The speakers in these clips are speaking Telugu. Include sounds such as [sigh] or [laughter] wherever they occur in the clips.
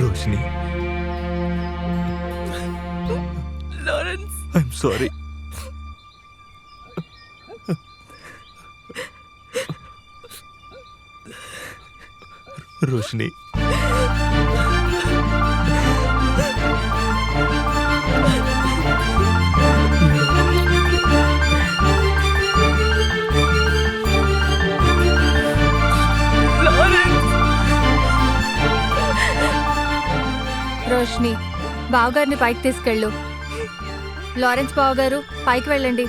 Roshini Lawrence. I'm sorry Roshini బావగారిని పైకి తీసుకెళ్ళు. లారెన్స్ బావగారు పైకి వెళ్ళండి.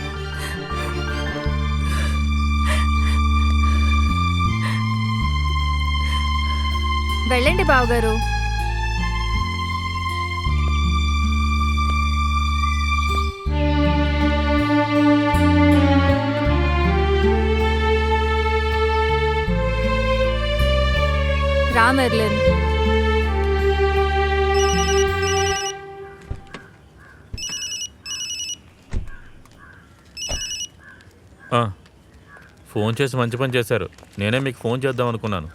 వెళ్ళండి బావగారు. రా ఫోన్ చేసి మంచి పని చేశారు. నేనే మీకు ఫోన్ చేద్దాం అనుకున్నాను.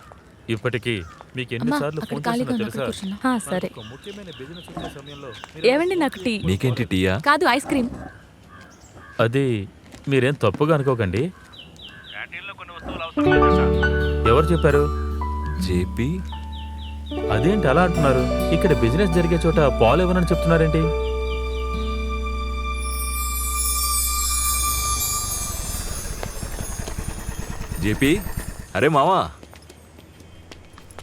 ఇప్పటికీ మీకు ఎన్నిసార్లు ఫోన్ తెలుసా? ఆ, సరే. ఒక ముఖ్యమైన బిజినెస్ సమయంలో ఏవండి నాకు టీ? నీకేంటి టీయా? కాదు ఐస్ క్రీమ్. అది మీరేం తప్పుగా అనుకోకండి. ఎవరు చెప్పారు? జేపీ? అదేంటి అలా అంటున్నారు? ఇక్కడ బిజినెస్ జరిగే చోట పాలు ఇవ్వనని చెప్తున్నారేంటి? జేపీ? అరే మావా.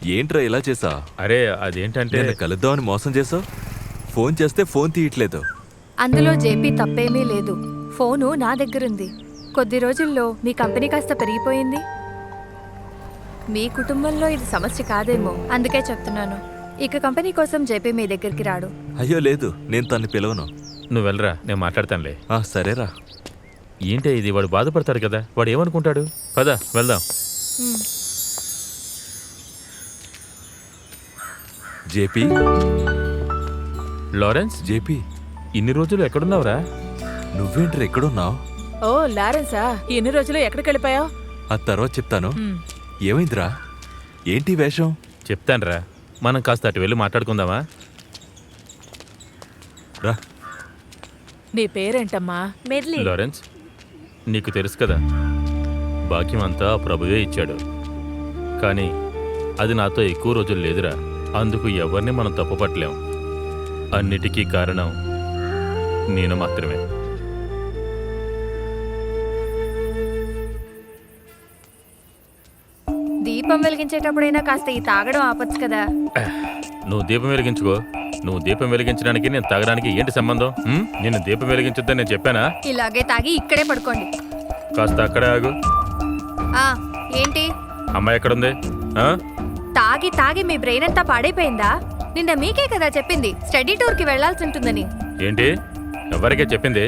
ఏంట్రా ఇలా చేసా? అరే అదేంటంటే నేను కలుద్దామని మోసం చేసావు? ఫోన్ చేస్తే ఫోన్ తీయట్లేదు. అందులో జేపీ తప్పేమీ లేదు. ఫోను నా దగ్గరుంది. కొద్ది రోజుల్లో మీ కంపెనీ కాస్త పెరిగిపోయింది. మీ కుటుంబంలో ఇది సమస్య కాదేమో అందుకే చెప్తున్నాను. ఇక కంపెనీ కోసం జేపీ మీ దగ్గరికి రాడు. అయ్యో లేదు. నేను తన్ని పిలవను. నువ్వు వెళ్ళరా నేను మాట్లాడతానులే. ఆ, సరేరా. ఏంటి ఇది? వాడు బాధపడతాడు కదా. వాడు ఏమనుకుంటాడు? పద వెళ్దాం. జేపీ? లారెన్స్? జేపీ? ఇన్ని రోజులు ఎక్కడున్నావురా? నువ్వేంట్రా ఎక్కడున్నావు? ఓ లారెన్సా? ఎన్ని రోజులు ఎక్కడికి వెళ్ళిపోయావు ఆ తర్వాత చెప్తాను. ఏమైందిరా? ఏంటి వేషం? చెప్తానురా. మనం కాస్త అటు వెళ్ళి మాట్లాడుకుందామా? రా. నీ పేరేంటమ్మా? Merly Lawrence? నీకు తెలుసు కదా బాక్యం అంతా ప్రభువే ఇచ్చాడు. కానీ అది నాతో ఎక్కువ రోజులు లేదురా. అందుకు ఎవరిని మనం తప్పుపట్టలేం. అన్నిటికీ కారణం నేను మాత్రమే. దీపం వెలిగించేటప్పుడైనా కాస్త ఈ తాగడం ఆపొచ్చు కదా. నువ్వు దీపం వెలిగించుకో. నువ్వు దీపం వెలిగించడానికి నేను తాగడానికి ఏంటి సంబంధం? నేను దీపం వెలిగించొద్దని నేను చెప్పానా? ఇలాగే తాగి ఇక్కడే పడుకోండి. కాస్త అక్కడే ఆగు. ఆ ఏంటి? అమ్మాయి ఎక్కడుంది? ఆ? తాగి తాగి మీ బ్రెయిన్ అంతా పాడైపోయిందా? నిన్న మీకే కదా చెప్పింది స్టడీ టూర్కి వెళ్ళాల్సి ఉంటుందని. ఏంటి? ఎవరికే చెప్పింది?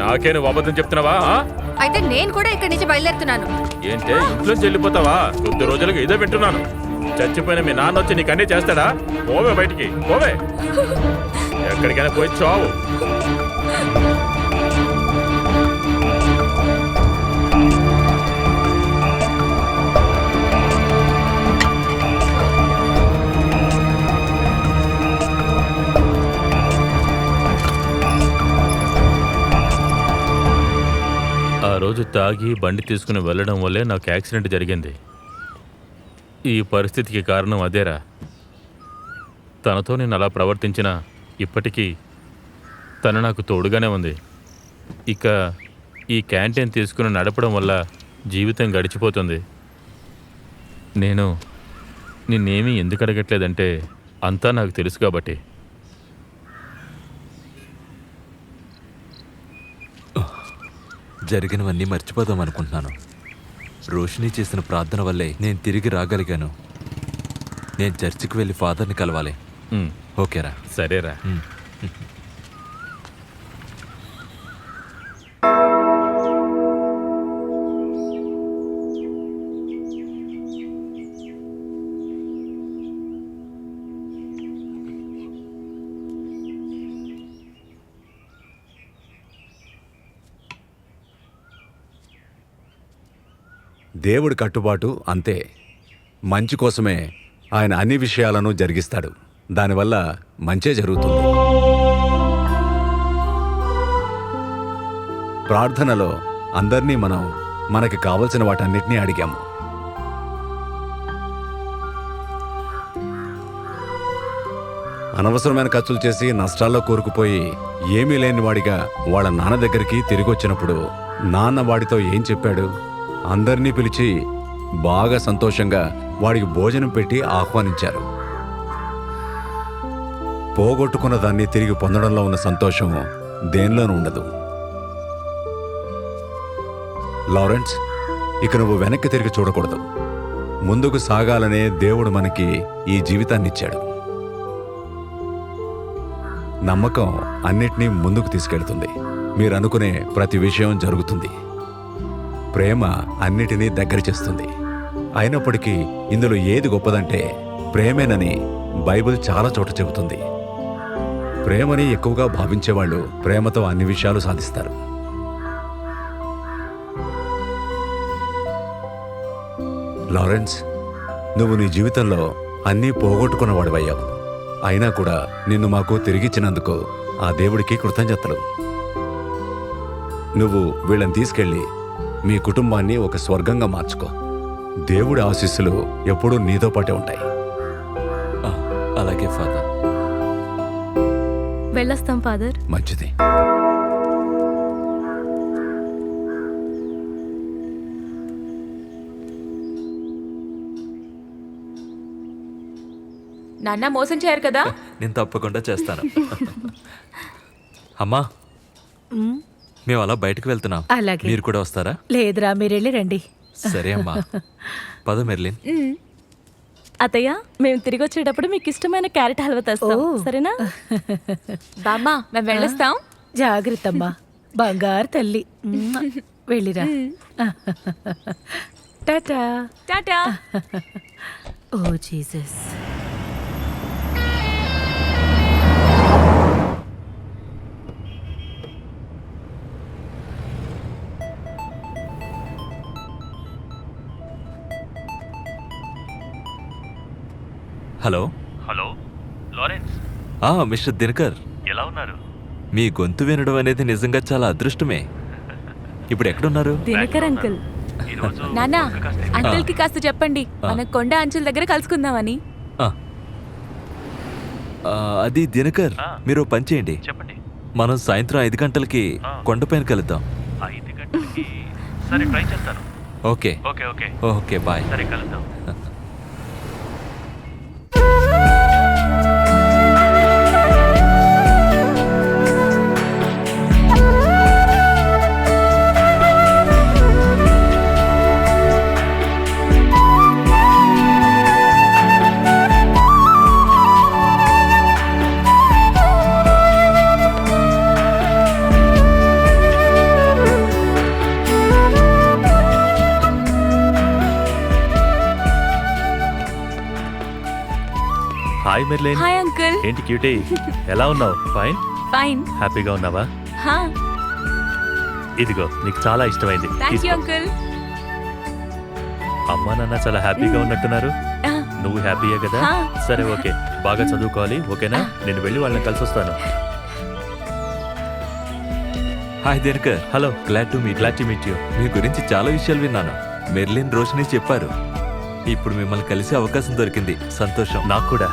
నాకే నువ్వు అబద్ధం చెప్తున్నావా? ఆ? అయితే నేను కూడా ఇక్కడి నుంచి బయలుదేరుతున్నాను. ఏంటే? ఇంట్లో చెల్లిపోతావా కొద్ది రోజులుగా ఇదే వింటున్నాను. చచ్చిపోయిన మీ నాన్న వచ్చి నీకు అన్నీ చేస్తాడా? పోవే బయటికి పోవే. ఎక్కడికైనా పోయి చావు. ఆ రోజు తాగి బండి తీసుకుని వెళ్ళడం వల్లే నాకు యాక్సిడెంట్ జరిగింది. ఈ పరిస్థితికి కారణం అదేరా. తనతో నేను అలా ప్రవర్తించిన ఇప్పటికీ తను నాకు తోడుగానే ఉంది. ఇక ఈ క్యాంటీన్ తీసుకుని నడపడం వల్ల జీవితం గడిచిపోతుంది. నేను నిన్నేమీ ఎందుకు అడగట్లేదంటే అంతా నాకు తెలుసు కాబట్టి. జరిగినవన్నీ మర్చిపోదాం అనుకుంటున్నాను. రోషిని చేసిన ప్రార్థన వల్లే నేను తిరిగి రాగలిగాను. నేను చర్చికి వెళ్ళి ఫాదర్ని కలవాలి. ఓకేరా. సరేరా. దేవుడి కట్టుబాటు అంతే. మంచి కోసమే ఆయన అన్ని విషయాలను జరిగిస్తాడు. దానివల్ల మంచే జరుగుతుంది. ప్రార్థనలో అందరినీ మనం మనకి కావలసిన వాటన్నిటినీ అడిగాము. అనవసరమైన ఖర్చులు చేసి నష్టాల్లో కూరుకుపోయి ఏమీ లేని వాడిగా వాళ్ళ నాన్న దగ్గరికి తిరిగి వచ్చినప్పుడు నాన్న వాడితో ఏం చెప్పాడు? అందరినీ పిలిచి బాగా సంతోషంగా వాడికి భోజనం పెట్టి ఆహ్వానించారు. పోగొట్టుకున్న దాన్ని తిరిగి పొందడంలో ఉన్న సంతోషం దేనిలోనూ ఉండదు. లారెన్స్ ఇక నువ్వు వెనక్కి తిరిగి చూడకూడదు. ముందుకు సాగాలనే దేవుడు మనకి ఈ జీవితాన్ని ఇచ్చాడు నమ్మకం అన్నిటినీ ముందుకు తీసుకెళ్తుంది. మీరు అనుకునే ప్రతి విషయం జరుగుతుంది. ప్రేమ అన్నిటినీ దగ్గర చేస్తుంది. అయినప్పటికీ ఇందులో ఏది గొప్పదంటే ప్రేమేనని బైబిల్ చాలా చోట చెబుతుంది. ప్రేమని ఎక్కువగా భావించేవాళ్ళు ప్రేమతో అన్ని విషయాలు సాధిస్తారు. లారెన్స్ నువ్వు నీ జీవితంలో అన్నీ పోగొట్టుకున్నవాడివయ్యావు. అయినా కూడా నిన్ను మాకు తిరిగిచ్చినందుకు ఆ దేవుడికి కృతజ్ఞతలు. నువ్వు వీళ్ళని తీసుకెళ్ళి మీ కుటుంబాన్ని ఒక స్వర్గంగా మార్చుకో. దేవుడి ఆశీస్సులు ఎప్పుడూ నీతో పాటే ఉంటాయి. అలాగే ఫాదర్. వెళ్ళొస్తాం ఫాదర్. మంచిది. నాన్న మోసం చేయరు కదా? నేను తప్పకుండా చేస్తాను. అమ్మా. మేము అలా బయటకు వెళ్తున్నాం. అలాగే. మీరు కూడా వస్తారా? లేదురా మీరెళ్ళి రండి. సరే అమ్మా. పద మెర్లిన్. అత్తయ్య మేము తిరిగి వచ్చేటప్పుడు మీకు ఇష్టమైన క్యారెట్ హల్వా తెస్తాం. సరేనా? బామ్మ మేము వెళ్ళొస్తాం. జాగ్రత్తమ్మా బంగారు తల్లి. వెళ్ళిరా. Tata. Tata. Oh Jesus. Hello. Hello Lawrence. ఆ మిస్టర్ దినకర్. ఎలా ఉన్నారు? మీ గొంతు వినడం అనేది నిజంగా చాలా అదృష్టమే. ఇప్పుడు ఎక్కడున్నారు? దినకర్ అంకుల్. నానా అంకుల్కి కాస్త చెప్పండి. మన కొండ అంచుల దగ్గర కలుసుకుందామని. అది దినకర్. మీరు పని చేయండి. చెప్పండి. మనం సాయంత్రం ఐదు గంటలకి కొండపైన కలుద్దాం ఐదు గంటలకి? సరే ట్రై చేస్తాను. Okay. Okay okay. Okay bye. సరే కలుద్దాం. హాయ్ మెర్లిన్ హాయ్ అంకుల్ ఏంటి క్యూటీ ఎలా ఉన్నావు? ఫైన్ ఫైన్ హ్యాపీగా ఉన్నావా? హా. ఇదిగో నీకు చాలా ఇష్టమైంది. థ్యాంక్ యూ తీసుకో. అంకుల్ అమ్మా నాన్న చాలా హ్యాపీగా ఉన్నట్టున్నారు. నువ్వు హ్యాపీయే కదా. సరే ఓకే. బాగా చదువుకోవాలి ఓకేనా? నేను వెళ్ళి వాళ్ళని కలిసి వస్తాను hi Dinakar hello glad to meet glad to meet you మీ గురించి చాలా విషయాలు విన్నాను. మెర్లిన్ రోషిని చెప్పారు. ఇప్పుడు మిమ్మల్ని కలిసే అవకాశం దొరికింది. సంతోషం. నాకు కూడా.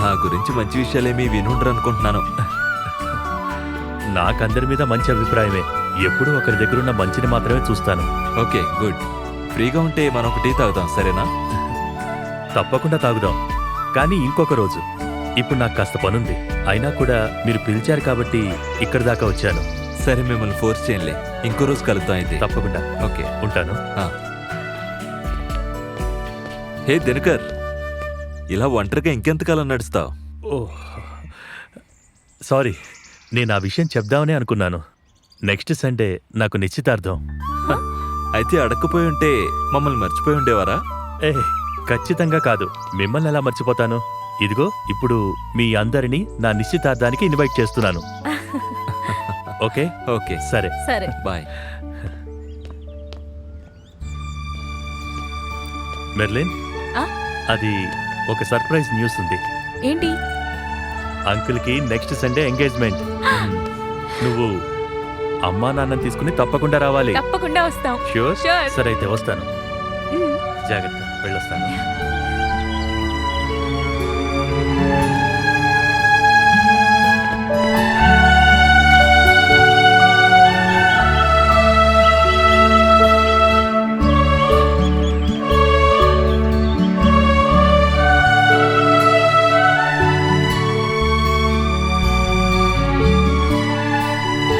నా గురించి మంచి విషయాలేమీ వినుండ్రు అనుకుంటున్నాను నాకందరి మీద మంచి అభిప్రాయమే. ఎప్పుడూ ఒకరి దగ్గరున్న మంచిని మాత్రమే చూస్తాను. Okay good. ఫ్రీగా ఉంటే మనం ఒక టీ తాగుతాం సరేనా? తప్పకుండా తాగుదాం. కానీ ఇంకొక రోజు. ఇప్పుడు నాకు కాస్త పనుంది. అయినా కూడా మీరు పిలిచారు కాబట్టి ఇక్కడి దాకా వచ్చాను. సరే మిమ్మల్ని ఫోర్స్ చేయంలే ఇంకో రోజు కలుద్దాం అయితే. తప్పకుండా. ఓకే. ఉంటాను. హే దినకర్. ఇలా ఒంటరిగా ఇంకెంతకాలం నడుస్తావు? ఓ సారీ నేను ఆ విషయం చెప్దామనే అనుకున్నాను. నెక్స్ట్ సండే నాకు నిశ్చితార్థం. అయితే అడక్కపోయి ఉంటే మమ్మల్ని మర్చిపోయి ఉండేవారా? ఏ ఖచ్చితంగా కాదు. మిమ్మల్ని ఎలా మర్చిపోతాను? ఇదిగో ఇప్పుడు మీ అందరినీ నా నిశ్చితార్థానికి ఇన్వైట్ చేస్తున్నాను. ఓకే? ఓకే. సరే. సరే. బాయ్. మెర్లిన్? అది ఒక సర్ప్రైజ్ న్యూస్ ఉంది. ఏంటి? అంకుల్కి నెక్స్ట్ సండే ఎంగేజ్మెంట్. [gasps] నువ్వు అమ్మా నాన్నని తీసుకుని తప్పకుండా రావాలి. తప్పకుండా వస్తాం. Sure Sure. సరే అయితే వస్తాను. జాగ్రత్త వెళ్ళొస్తాను.